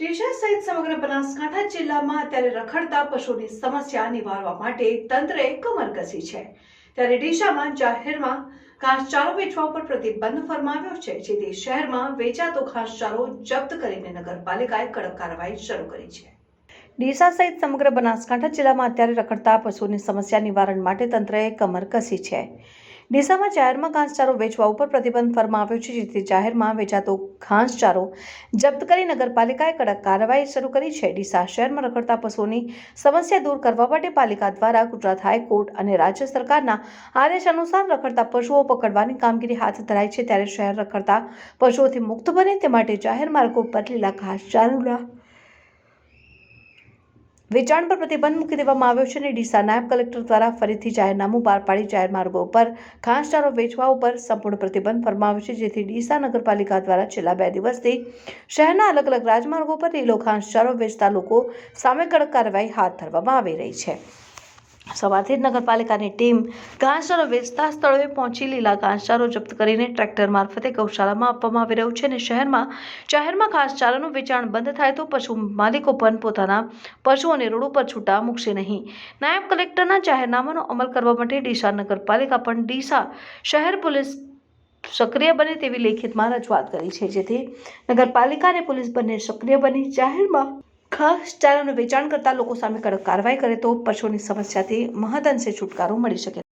ડીસા સહિત સમગ્ર બનાસકાંઠા જિલ્લામાં અત્યારે રખડતા પશુની સમસ્યા નિવારવા માટે તંત્રએ કમર કસી છે. ત્યારે ડીસામાં જાહેરમાં ઘાસચારો વેચવા પર પ્રતિબંધ ફરમાવ્યો છે, જેથી શહેરમાં વેચાતો ઘાસચારો જપ્ત કરીને નગરપાલિકાએ કડક કાર્યવાહી શરૂ કરી છે. ડીસા સહિત સમગ્ર બનાસકાંઠા જિલ્લામાં અત્યારે રખડતા પશુની સમસ્યા નિવારણ માટે તંત્રએ કમર કસી છે. ડીસામાં જાહેરમાં ઘાસચારો વેચવા ઉપર પ્રતિબંધ ફરમાવ્યો છે, જેથી જાહેરમાં વેચાતો ઘાસચારો જપ્ત કરી નગરપાલિકાએ કડક કાર્યવાહી શરૂ કરી છે. ડીસા શહેરમાં રખડતા પશુઓની સમસ્યા દૂર કરવા માટે પાલિકા દ્વારા ગુજરાત હાઈકોર્ટ અને રાજ્ય સરકારના આદેશ અનુસાર રખડતા પશુઓ પકડવાની કામગીરી હાથ ધરાઈ છે. ત્યારે શહેર રખડતા પશુઓથી મુક્ત બને તે માટે જાહેર માર્ગો પર લીલા ઘાસચારોના વેચાણ પર પ્રતિબંધ મૂકી દેવામાં આવ્યો છે અને ડીસા નાયબ કલેક્ટર દ્વારા ફરીથી જાહેરનામું બહાર પાડી જાહેર માર્ગો ઉપર ઘાસચારો વેચવા ઉપર સંપૂર્ણ પ્રતિબંધ ફરમાવ્યો છે, જેથી ડીસા નગરપાલિકા દ્વારા છેલ્લા બે દિવસથી શહેરના અલગ અલગ રાજમાર્ગો પર લીલો ઘાસચારો વેચતા લોકો સામે કડક કાર્યવાહી હાથ ધરવામાં આવી રહી છે. સવારથી જ નગરપાલિકાની ટીમ ઘાસચારો વેચતા સ્થળોએ પહોંચી લીલા ઘાસચારો જપ્ત કરીને ટ્રેક્ટર મારફતે ગૌશાળામાં આપવામાં આવી રહ્યું છે અને શહેરમાં જાહેરમાં ઘાસચારાનું વેચાણ બંધ થાય તો પશુ માલિકો પણ પોતાના પશુઓને રોડ ઉપર છૂટા મૂકશે નહીં. નાયબ કલેક્ટરના જાહેરનામાનો અમલ કરવા માટે ડીસા નગરપાલિકા પણ ડીસા શહેર પોલીસ સક્રિય બને તેવી લેખિતમાં રજૂઆત કરી છે. જેથી નગરપાલિકા અને પોલીસ બંને સક્રિય બની જાહેરમાં ખાસ ચારાનું વેચાણ કરતા લોકો સામે કડક કાર્યવાહી કરે તો પશુઓની સમસ્યાથી મહદઅંશે છુટકારો મળી શકે.